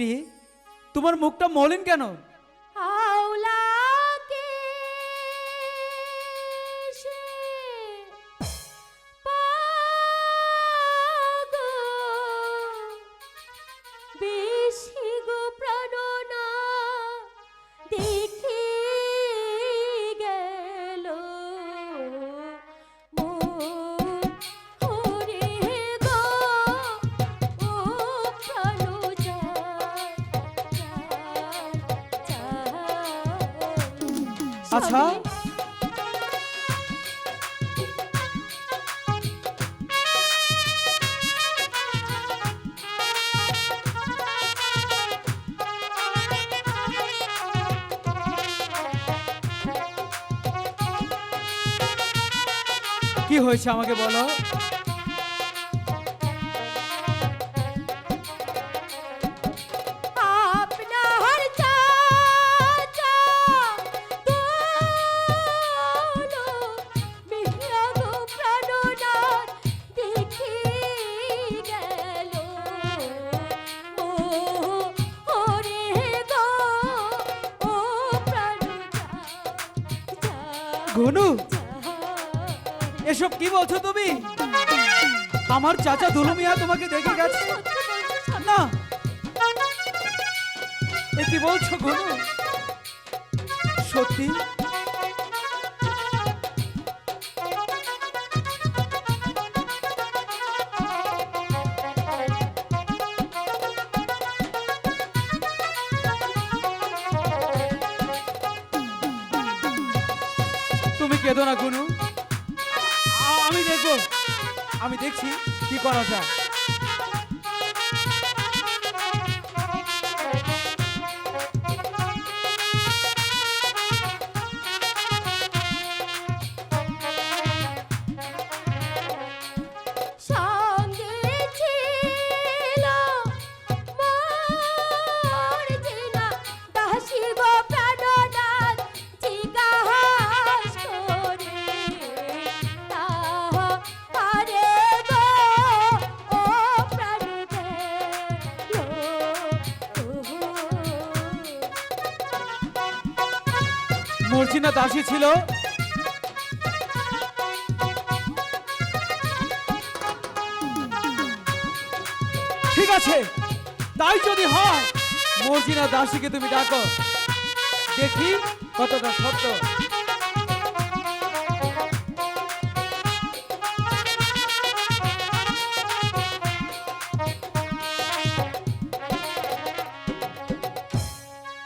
প্রিয়ে তোমার মুখটা মলিন কেন? আচ্ছা। কি হয়েছে আমাকে বলো ঘনু, এসব কি বলছো তুমি? আমার চাচা দুলুমিয়া তোমাকে দেখে গেছে। না। এ কি বলছো ঘনু? সত্যি? কেঁদো না গুনু আমি দেখব। আমি দেখছি কি করা যায়। মর্জিনা দাসী ছিল? ঠিক আছে, তাই যদি হয়, মর্জিনা দাসীকে তুমি ডাকো। দেখি কতটা সত্য।